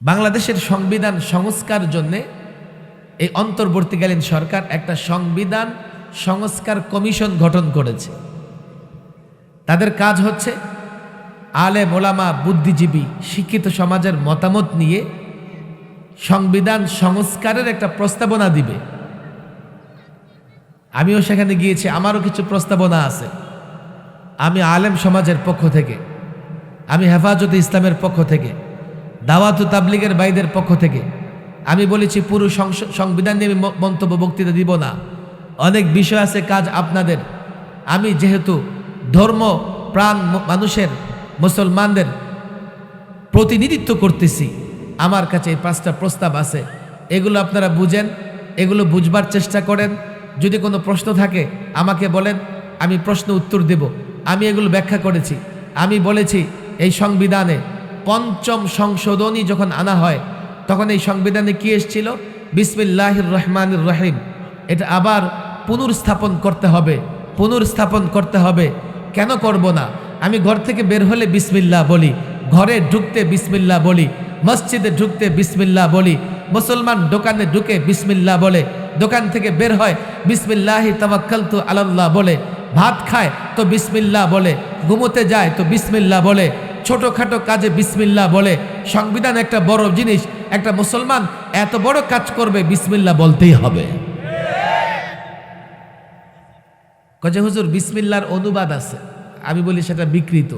বাংলাদেশের সংবিধান সংস্কার জন্য এই অন্তর্বর্তীকালীন সরকার একটা সংবিধান সংস্কার কমিশন গঠন করেছে। তাদের কাজ হচ্ছে আলে মোলামা বুদ্ধিজীবী, শিক্ষিত সমাজের মতামত নিয়ে সংবিধান সংস্কারের একটা প্রস্তাবনা দিবে। আমিও সেখানে গিয়েছি, আমারও কিছু প্রস্তাবনা আছে। আমি আলেম সমাজের পক্ষ থেকে, আমি হেফাজতে ইসলামের পক্ষ থেকে। দাওয়াতু তাবলিগের বাইদের পক্ষ থেকে। আমি বলেছি, পুরো সংবিধান নিয়ে আমি মন্তব্য, বক্তৃতা দিব না। অনেক বিষয় আছে, কাজ আপনাদের। আমি যেহেতু ধর্ম, প্রাণ মানুষের, মুসলমানদের প্রতিনিধিত্ব করতেছি, আমার কাছে এই পাঁচটা প্রস্তাব আছে। এগুলো আপনারা বুঝেন, এগুলো বুঝবার চেষ্টা করেন। যদি কোনো প্রশ্ন থাকে, আমাকে বলেন, আমি প্রশ্ন উত্তর দেব। আমি এগুলো ব্যাখ্যা করেছি। আমি বলেছি, এই সংবিধানে পঞ্চম সংশোধনী যখন আনা হয়, তখন এই সংবিধানে কি এসেছিল? বিসমিল্লাহির রহমানির রহিম এটা আবার পুনর্স্থাপন করতে হবে। পুনর্স্থাপন করতে হবে। কেন করব না? আমি ঘর থেকে বের হলে বিসমিল্লাহ বলি। ঘরে ঢুকতে বিসমিল্লা বলি। মসজিদে ঢুকতে বিসমিল্লা বলি। মুসলমান দোকানে ঢুকে বিসমিল্লাহ বলে। দোকান থেকে বের হয়, বিসমিল্লাহি তাওয়াক্কালতু আলাল্লাহ বলে। ভাত খায়, তো বিসমিল্লা বলে। ঘুমোতে যায়, তো বিসমিল্লা বলে। ছোটোখাটো কাজে বিসমিল্লাহ বলে। সংবিধান একটা বড় জিনিস। একটা মুসলমান এত বড় কাজ করবে, বিসমিল্লাহ বলতেই হবে। কজে হুজুর বিসমিল্লার অনুবাদ আছে। আমি বলি সেটা বিকৃত।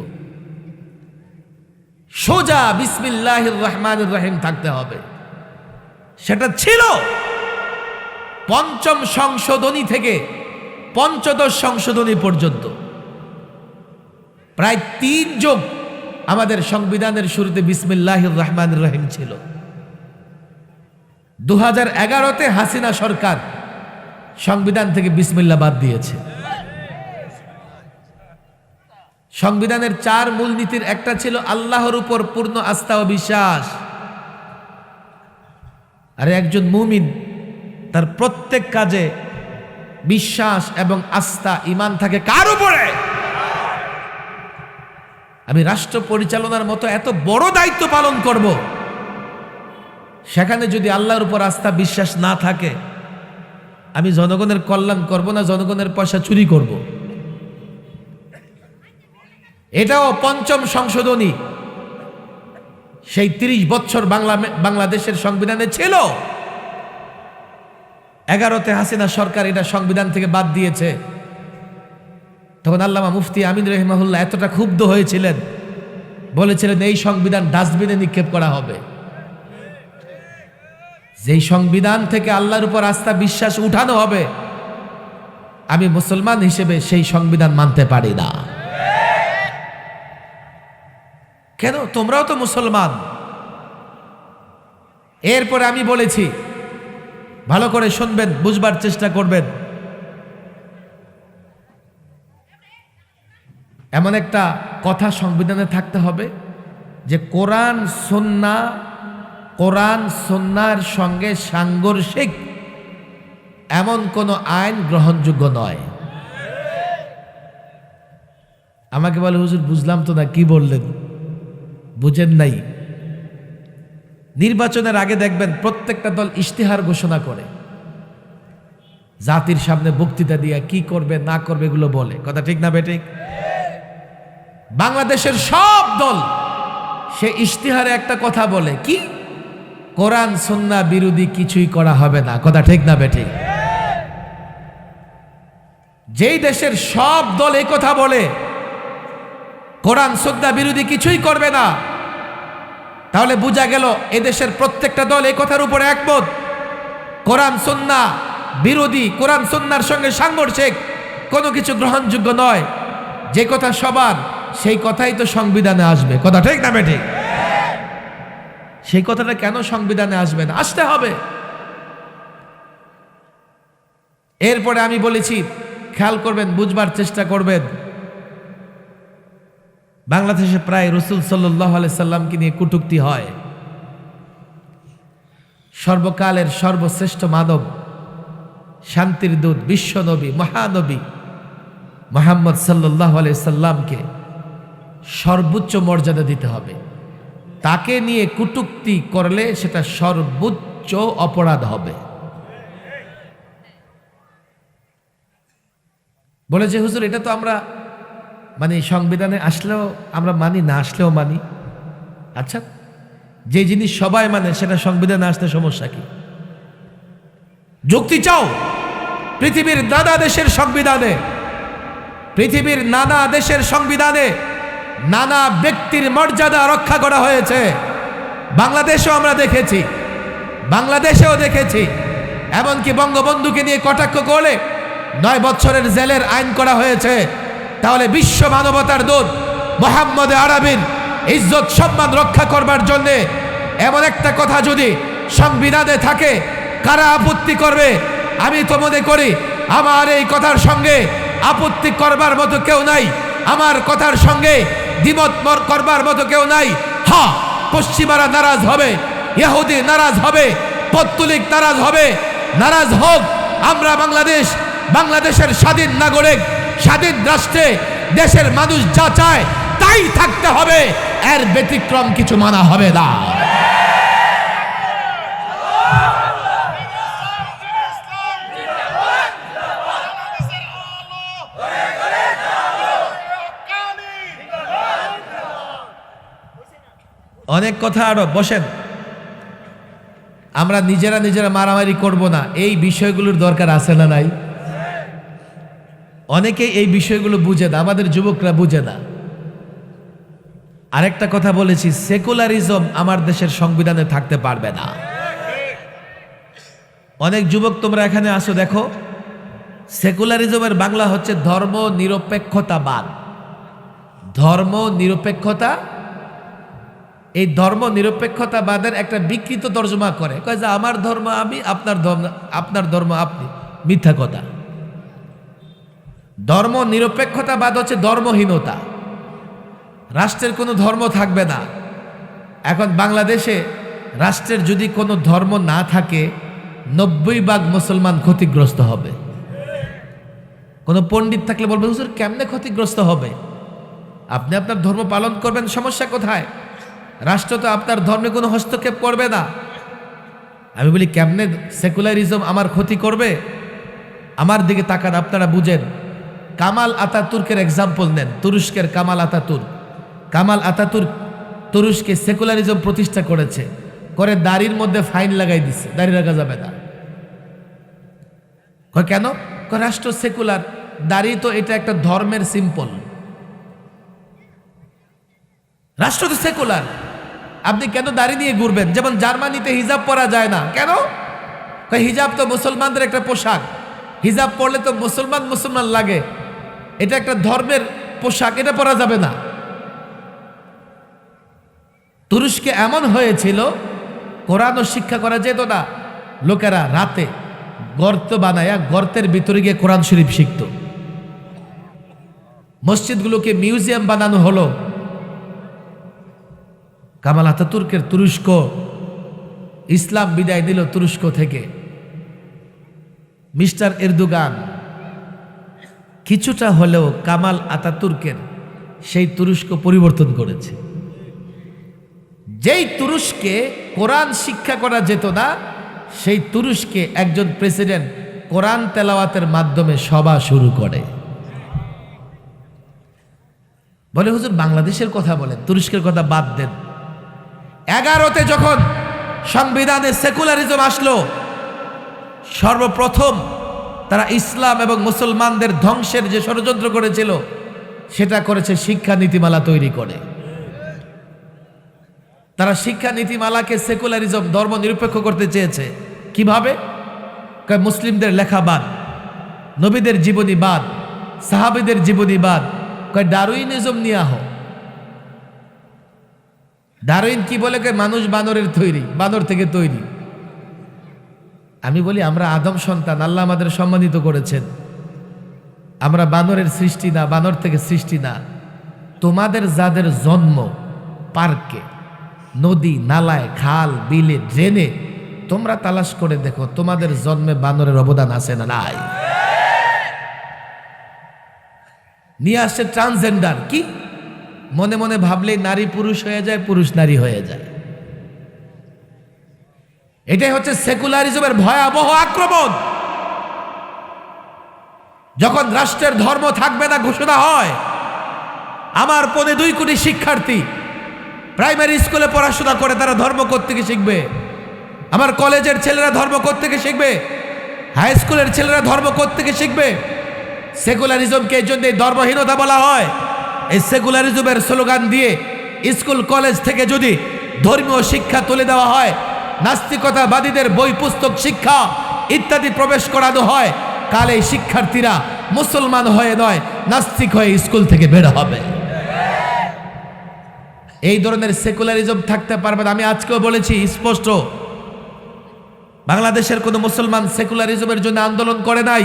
সোজা বিসমিল্লাহ রহমান রহিম থাকতে হবে। সেটা ছিল পঞ্চম সংশোধনী থেকে পঞ্চদশ সংশোধনী পর্যন্ত। প্রায় তিন যোগ আমাদের সংবিধানের শুরুতে বিসমিল্লাহ রহমান রহিম ছিল। দু হাজার এগারোতে হাসিনা সরকার সংবিধান থেকে বিসমিল্লা বাদ দিয়েছে। সংবিধানের চার মূলনীতির একটা ছিল আল্লাহর উপর পূর্ণ আস্থা ও বিশ্বাস। আর একজন মুমিন, তার প্রত্যেক কাজে বিশ্বাস এবং আস্থা ইমান থাকে কার উপরে? আমি রাষ্ট্র পরিচালনার মতো এত বড় দায়িত্ব পালন করব। সেখানে যদি আল্লাহর উপর আস্থা বিশ্বাস না থাকে, আমি জনগণের কল্যাণ করব না, জনগণের পয়সা চুরি করব। এটাও পঞ্চম সংশোধনী। সেই তিরিশ বছর বাংলা বাংলাদেশের সংবিধানে ছিল। এগারোতে হাসিনা সরকার এটা সংবিধান থেকে বাদ দিয়েছে। তখন আল্লামা মুফতি আমিন রহিমাহুল্লাহ এতটা ক্ষুব্ধ হয়েছিলেন, বলেছিলেন, এই সংবিধান ডাস্টবিনে নিক্ষেপ করা হবে। যেই সংবিধান থেকে আল্লাহর উপর আস্থা বিশ্বাস উঠানো হবে, আমি মুসলমান হিসেবে সেই সংবিধান মানতে পারি না। কেন? তোমরাও তো মুসলমান। এরপরে আমি বলেছি, ভালো করে শুনবেন, বুঝবার চেষ্টা করবেন। এমন একটা কথা সংবিধানে থাকতে হবে যে কোরআন, সন্না, কোরআন সন্ন্যার সঙ্গে সাংঘর্ষিক এমন কোনো আইন গ্রহণযোগ্য নয়। আমাকে বলে, হুজুর, বুঝলাম তো না, কি বললেন? বুঝেন নাই। নির্বাচনের আগে দেখবেন প্রত্যেকটা দল ইশতেহার ঘোষণা করে। জাতির সামনে বক্তৃতা দিয়া কি করবে, না করবে এগুলো বলে। কথা ঠিক না বেঠিক বাংলাদেশের সব দল, সে ইশতেহারে একটা কথা বলে, কি? কোরআন, সন্না বিরোধী কিছুই করা হবে না। কথা ঠিক না বেঠিক যেই দেশের সব দল এই কথা বলে, কোরআন, সন্না বিরোধী কিছুই করবে না। তাহলে বোঝা গেল এদেশের প্রত্যেকটা দল এই কথার উপরে একমত। কোরআন, সন্না বিরোধী, কোরআন সন্ন্যার সঙ্গে সাংঘর্ষিক কোনো কিছু গ্রহণযোগ্য নয়। যে কথা সবার সেই কথাই তো সংবিধানে আসবে। কথা ঠিক না বেঠিক? সেই কথাটা কেন সংবিধানে আসবে না? আসতে হবে। এরপরে আমি বলেছি, খেয়াল করবেন, বুঝবার চেষ্টা করবেন। বাংলাদেশে প্রায় রসুল সাল্লাহ সাল্লামকে নিয়ে কুটুক্তি হয়। সর্বকালের সর্বশ্রেষ্ঠ মানব, শান্তির দূত, বিশ্বনবী, মহানবী, মোহাম্মদ সাল্লাহ সাল্লামকে সর্বোচ্চ মর্যাদা দিতে হবে। তাকে নিয়ে কুটুক্তি করলে সেটা সর্বোচ্চ অপরাধ হবে। বলেছে হুজুর, এটা তো আমরা মানে সংবিধানে আসলেও আমরা মানি, না আসলেও মানি। আচ্ছা যে জিনিস সবাই মানে সেটা সংবিধানে আসতে সমস্যা কি? যুক্তি চাও, পৃথিবীর নানা দেশের সংবিধানে, পৃথিবীর নানা দেশের সংবিধানে নানা ব্যক্তির মর্যাদা রক্ষা করা হয়েছে। বাংলাদেশেও আমরা দেখেছি, বাংলাদেশেও দেখেছি। এমনকি বঙ্গবন্ধুকে নিয়ে কটাক্ষ করলে নয় বছরের জেলের আইন করা হয়েছে। তাহলে বিশ্ব মানবতার দূত মোহাম্মদ আরবিন ইজ্জত সম্মান রক্ষা করবার জন্যে এমন একটা কথা যদি সংবিধানে থাকে, কারা আপত্তি করবে? আমি তো মনে করি আমার এই কথার সঙ্গে আপত্তি করবার মতো কেউ নাই। আমার কথার সঙ্গে দ্বিমত করবার মতো কেউ নাই। হা, পশ্চিমারা নারাজ হবে, ইহুদি নারাজ হবে, পত্তলিক নারাজ হবে। নারাজ হোক, আমরা বাংলাদেশ, বাংলাদেশের স্বাধীন নাগরিক, স্বাধীন রাষ্ট্রে দেশের মানুষ যা চায়, তাই থাকতে হবে। এর ব্যতিক্রম কিছু মানা হবে না। অনেক কথা আরও, বসেন। আমরা নিজেরা নিজেরা মারামারি করব না। এই বিষয়গুলোর দরকার আছে না নাই? অনেকে এই বিষয়গুলো বুঝে না, আমাদের যুবকরা বুঝে না। আরেকটা কথা বলেছি, সেকুলারিজম আমার দেশের সংবিধানে থাকতে পারবে না। অনেক যুবক তোমরা এখানে আসো, দেখো। সেকুলারিজমের বাংলা হচ্ছে ধর্ম নিরপেক্ষতাবাদ ধর্ম নিরপেক্ষতা এই ধর্ম নিরপেক্ষতাবাদের একটা বিকৃত তর্জমা করে। কয় যে আমার ধর্ম আমি, আপনার ধর্ম আপনার ধর্ম আপনি। মিথ্যা কথা। ধর্ম নিরপেক্ষতাবাদ হচ্ছে ধর্মহীনতা। রাষ্ট্রের কোনো ধর্ম থাকবে না। এখন বাংলাদেশে রাষ্ট্রের যদি কোনো ধর্ম না থাকে, নব্বই ভাগ মুসলমান ক্ষতিগ্রস্ত হবে। কোনো পণ্ডিত থাকলে বলবে, হুজুর, কেমনে ক্ষতিগ্রস্ত হবে? আপনি আপনার ধর্ম পালন করবেন, সমস্যা কোথায়? রাষ্ট্র তো আপনার ধর্মে কোনো হস্তক্ষেপ করবে না। আমি বলি, কেমনে সেকুলারিজম আমার ক্ষতি করবে? আমার দিকে তাকান, আপনারা বুঝেন। কামাল আতাতুর্কের এক্সাম্পল নেন, তুরস্কের কামাল আতাতুর। কামাল আতাতুর তুরস্কে সেকুলারিজম প্রতিষ্ঠা করেছে, করে দাড়ির মধ্যে ফাইন লাগাই দিছে, দাড়ি রাখা যাবে না। কেন? রাষ্ট্র সেকুলার, দাড়ি তো এটা একটা ধর্মের সিম্পল। রাষ্ট্র তো সেকুলার। আপনি কেন দাড়ি নিয়ে ঘুরবেন? যেমন জার্মানিতে হিজাব পরা যায় না। কেন? হিজাব তো মুসলমানদের একটা পোশাক। হিজাব পরলে তো মুসলমান মুসলমান লাগে। এটা একটা ধর্মের পোশাক, এটা পরা যাবে না। তুরস্কে এমন হয়েছিল কোরআনও শিক্ষা করা যেত না। লোকেরা রাতে গর্ত বানায়া গর্তের ভিতরে গিয়ে কোরআন শরীফ শিখত। মসজিদগুলোকে মিউজিয়াম বানানো হলো। কামাল আতাতুর্কের তুরস্ক, ইসলাম বিদায় দিল তুরস্ক থেকে। মিস্টার এরদুগান, কিছুটা হলেও কামাল আতাতুর্কের সেই তুরস্ক পরিবর্তন করেছে। যেই তুরস্কে কোরআন শিক্ষা করা যেত না, সেই তুরস্কে একজন প্রেসিডেন্ট কোরআন তেলাওয়াতের মাধ্যমে সভা শুরু করে। বলে, হুজুর, বাংলাদেশের কথা বলেন, তুরস্কের কথা বাদ দেন। এগারোতে যখন সংবিধানে সেকুলারিজম আসলো, সর্বপ্রথম তারা ইসলাম এবং মুসলমানদের ধ্বংসের যে ষড়যন্ত্র করেছিল, সেটা করেছে শিক্ষা নীতিমালা তৈরি করে। তারা শিক্ষা নীতিমালাকে সেকুলারিজম, ধর্ম নিরপেক্ষ করতে চেয়েছে। কীভাবে? মুসলিমদের লেখা বাদ, নবীদের জীবনী বাদ, সাহাবিদের জীবনী বাদ, কয় ডারুইনিজম নিয়ে আহ। ডারুইন কি বলে মানুষ বানরের তৈরি, বানর থেকে তৈরি। আমি বলি, আমরা আদম সন্তান, আল্লাহ আমাদের সম্মানিত করেছেন। আমরা বানরের সৃষ্টি না, বানর থেকে সৃষ্টি না। তোমাদের যাদের জন্ম পার্কে, নদী, নালায়, খাল, বিলে, ড্রেনে, তোমরা তালাশ করে দেখো, তোমাদের জন্মে বানরের অবদান আছে না নাই। নিয়ে আসছে ট্রান্সজেন্ডার, কি? মনে মনে ভাবলেই নারী পুরুষ হয়ে যায়, পুরুষ নারী হয়ে যায়। এটাই হচ্ছে সেকুলারিজমের ভয়াবহ আক্রমণ। যখন রাষ্ট্রের ধর্ম থাকবে না ঘোষণা হয়, আমার পনে দুই কোটি শিক্ষার্থী, প্রাইমারি স্কুলে পড়াশোনা করে তারা ধর্ম থেকে শিখবে। আমার কলেজের ছেলেরা ধর্ম থেকে শিখবে। হাই স্কুলের ছেলেরা ধর্ম থেকে শিখবে। সেকুলারিজমকে এই জন্য ধর্মহীনতা বলা হয়। এই সেকুলারিজমের স্লোগান দিয়ে স্কুল, কলেজ থেকে যদি ধর্মীয় শিক্ষা তুলে দেওয়া হয়, নাস্তিকতাবাদীদের বই, পুস্তক, শিক্ষা ইত্যাদি প্রবেশ করানো হয়, কালে এই শিক্ষার্থীরা মুসলমান হয়ে নয়, নাস্তিক হয়ে স্কুল থেকে বের হবে। এই ধরনের সেকুলারিজম থাকতে পারবে আমি আজকেও বলেছি, স্পষ্ট, বাংলাদেশের কোনো মুসলমান সেকুলারিজমের জন্য আন্দোলন করে নাই,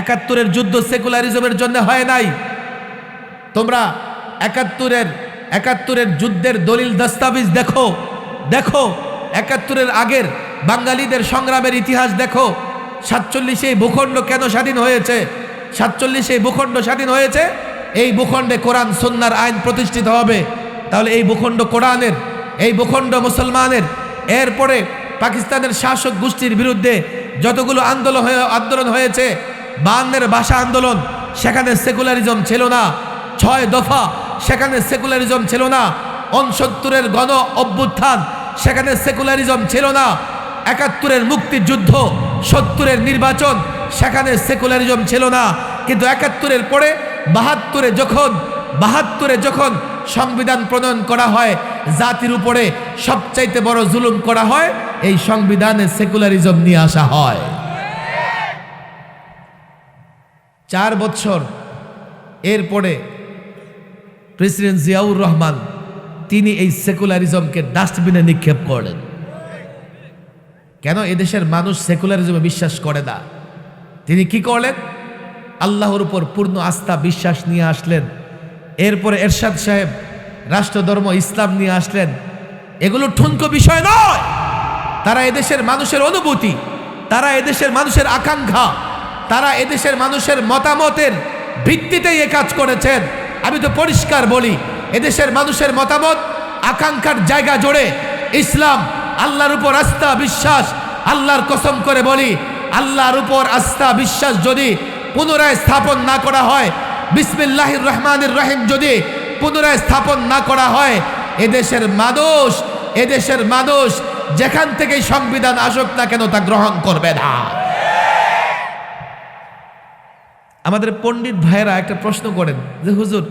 একাত্তরের যুদ্ধ সেকুলারিজমের জন্য হয় নাই তোমরা একাত্তরের একাত্তরের যুদ্ধের দলিল দস্তাবিজ দেখো দেখো, একাত্তরের আগের বাঙালিদের সংগ্রামের ইতিহাস দেখো। সাতচল্লিশে ভূখণ্ড কেন স্বাধীন হয়েছে? সাতচল্লিশে ভূখণ্ড স্বাধীন হয়েছে? এই ভূখণ্ডে কোরআন সন্ন্যার আইন প্রতিষ্ঠিত হবে। তাহলে এই ভূখণ্ড কোরআনের, এই ভূখণ্ড মুসলমানের। এরপরে পাকিস্তানের শাসক গোষ্ঠীর বিরুদ্ধে যতগুলো আন্দোলন হয়ে, আন্দোলন হয়েছে, বান্নের ভাষা আন্দোলন, সেখানে সেকুলারিজম ছিল না। ছয় দফা, সেখানে সেকুলারিজম ছিল না। অনসত্তরের গণ অভ্যুত্থান, সেখানে সেকুলারিজম ছিল না। একাত্তরের মুক্তিযুদ্ধ, সত্তরের নির্বাচন, সেখানে সেকুলারিজম ছিল না। কিন্তু একাত্তরের পরে, বাহাত্তরে যখন বাহাত্তরে যখন সংবিধান প্রণয়ন করা হয়, জাতির উপরে সবচাইতে বড় জুলুম করা হয়, এই সংবিধানে সেকুলারিজম নিয়ে আসা হয়। চার বছর এরপরে প্রেসিডেন্ট জিয়াউর রহমান, তিনি এই সেকুলারিজমকে ডাস্টবিনে নিক্ষেপ করলেন। কেন এদেশের মানুষ সেকুলারিজমে বিশ্বাস করে না? তিনি কি করলেন? আল্লাহর উপর পূর্ণ আস্থা বিশ্বাস নিয়ে আসলেন। এরপরে এরশাদ সাহেব রাষ্ট্রধর্ম, ইসলাম নিয়ে আসলেন। এগুলো ঠুনকো বিষয় নয়! তারা এদেশের মানুষের অনুভূতি, তারা এদেশের মানুষের আকাঙ্ক্ষা, তারা এদেশের মানুষের মতামতের ভিত্তিতেই এ কাজ করেছেন। আমি তো পরিষ্কার বলি, এদেশের মানুষের মতামত, আকাঙ্ক্ষার জায়গা জোড়ে। ইসলাম, আল্লাহর উপর আস্থা, বিশ্বাস, আল্লাহর কসম করে বলি, আল্লাহর উপর আস্থা, বিশ্বাস যদি পুনরায় স্থাপন না করা হয়, বিসমিল্লাহির রহমানের রহিম যদি পুনরায় স্থাপন না করা হয়, এদেশের মানুষ এদেশের মানুষ যেখান থেকে সংবিধান আসুক না কেন তা গ্রহণ করবে না। আমাদের পণ্ডিত ভাইয়েরা একটা প্রশ্ন করেন যে, হুজুর,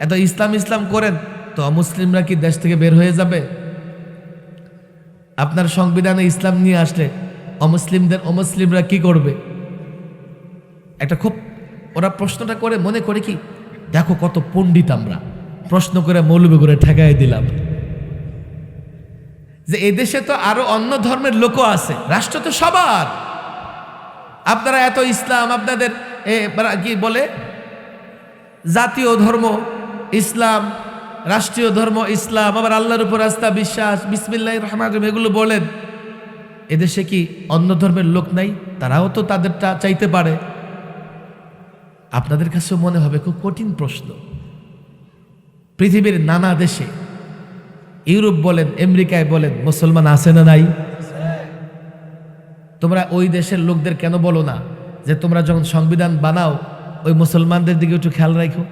এত ইসলাম ইসলাম করেন তো অমুসলিমরা কি দেশ থেকে বের হয়ে যাবে? আপনার সংবিধানে ইসলাম নিয়ে আসলে অমুসলিমদের অমুসলিমরা কি করবে? একটা খুব, ওরা প্রশ্নটা করে, মনে করে কি, দেখো কত পণ্ডিত আমরা। প্রশ্ন করে মৌলবী করে ঠেকাই দিলাম। যে এদেশে তো আরও অন্য ধর্মের লোকও আছে, রাষ্ট্র তো সবার। আপনারা এত ইসলাম, আপনাদের কি বলে? জাতীয় ধর্ম, ইসলাম, রাষ্ট্রীয় ধর্ম, ইসলাম, আবার আল্লাহর উপর আস্থা, বিশ্বাস বিসমিল্লাহ রহমান রহিম, এগুলো বলেন। এদেশে কি অন্য ধর্মের লোক নাই? তারাও তো তাদেরটা চাইতে পারে। আপনাদের কাছেও মনে হবে, খুব কঠিন প্রশ্ন। পৃথিবীর নানা দেশে, ইউরোপ বলেন, আমেরিকায় বলেন, মুসলমান আছে না নাই? তোমরা ওই দেশের লোকদের কেন বলো না? যে তোমরা যখন সংবিধান বানাও, ওই মুসলমানদের দিকে একটু খেয়াল রাখো।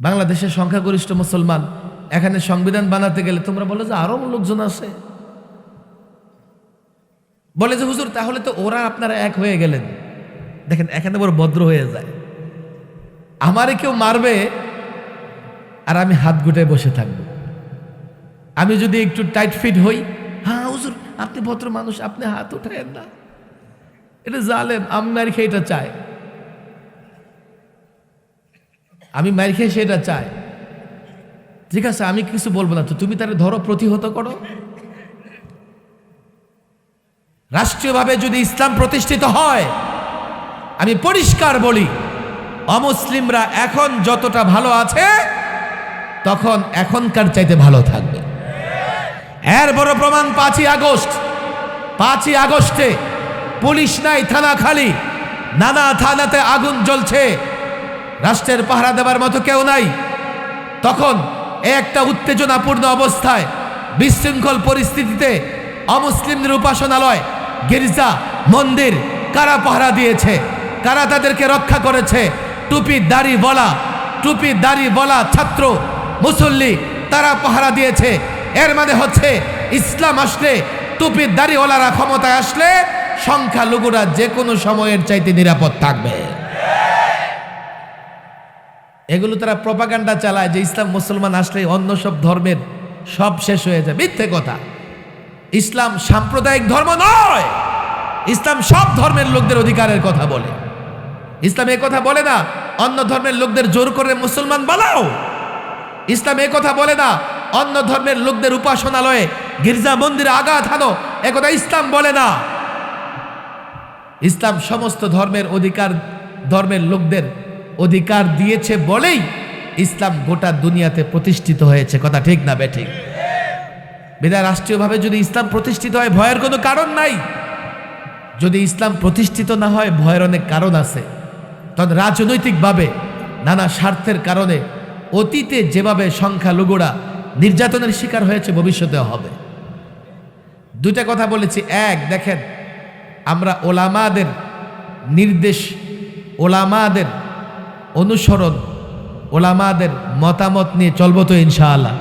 বাংলাদেশের সংখ্যাগরিষ্ঠ মুসলমান, এখানে সংবিধান বানাতে গেলে তোমরা বলো যে আরও লোকজন আছে। বলে যে, হুজুর, তাহলে তো ওরা আপনারা এক হয়ে গেলেন। দেখেন, এখানে বড় ভদ্র হয়ে যায়। আমারে কেউ মারবে আর আমি হাত গুটায় বসে থাকব। আমি যদি একটু টাইট ফিট হই হ্যাঁ হুজুর, আপনি ভদ্র মানুষ, আপনি হাত উঠায়েন না। এটা জালেম, আমি মার খেয়ে এটা চাই। আমি মার খেয়ে সেটা চাই। ঠিক আছে, আমি কিছু বলব না তো, তুমি তাহলে ধরো, প্রতিহত করো। রাষ্ট্রীয়ভাবে যদি ইসলাম প্রতিষ্ঠিত হয়, আমি পরিষ্কার বলি, অমুসলিমরা এখন যতটা ভালো আছে, তখন এখনকার চাইতে ভালো থাকবে। এর বড় প্রমাণ পাঁচই আগস্ট, পাঁচই আগস্টে পুলিশ নাই, থানা খালি। নানা থানাতে আগুন জ্বলছে। রাষ্ট্রের পাহারা দেওয়ার মতো কেউ নাই। তখন একটা উত্তেজনাপূর্ণ অবস্থায় বিশৃঙ্খল পরিস্থিতিতে অমুসলিমদের উপাসনালয় গির্জা, মন্দির কারা পাহারা দিয়েছে? কারা তাদেরকে রক্ষা করেছে? টুপি, দাড়ি, বলা, টুপি, দাড়ি, বলা, ছাত্র, মুসল্লি তারা পাহারা দিয়েছে। এর মানে হচ্ছে ইসলাম আসলে টুপি দাড়িওয়ালারা ক্ষমতায় আসলে সংখ্যালঘুরা যে কোনো সময়ের চাইতে নিরাপদ থাকবে। এগুলো তারা প্রপাগান্ডা চালায় যে ইসলাম মুসলমান আসলে অন্য সব ধর্মের সব শেষ হয়ে যায়। মিথ্যে কথা। ইসলাম সাম্প্রদায়িক ধর্ম নয়। ইসলাম সব ধর্মের লোকদের অধিকারের কথা বলে। ইসলাম এ কথা বলে না, অন্য ধর্মের লোকদের জোর করে মুসলমান বানাও। ইসলাম এ কথা বলে না, অন্য ধর্মের লোকদের উপাসনালয়ে গির্জা মন্দিরে আঘাত হানো। এ কথা ইসলাম বলে না। ইসলাম সমস্ত ধর্মের অধিকার, ধর্মের লোকদের অধিকার দিয়েছে বলেই ইসলাম গোটা দুনিয়াতে প্রতিষ্ঠিত হয়েছে। কথা ঠিক না বেঠিক বিদায় রাষ্ট্রীয়ভাবে যদি ইসলাম প্রতিষ্ঠিত হয়, ভয়ের কোনো কারণ নাই। যদি ইসলাম প্রতিষ্ঠিত না হয়, ভয়ের অনেক কারণ আছে। তখন রাজনৈতিকভাবে নানা স্বার্থের কারণে অতীতে যেভাবে সংখ্যালঘুরা নির্যাতনের শিকার হয়েছে ভবিষ্যতে হবে। দুইটা কথা বলেছি। এক, দেখেন আমরা ওলামাদের নির্দেশ ওলামাদের অনুসরণ ওলামাদের মতামত নিয়ে চলবো তো ইনশাআল্লাহ।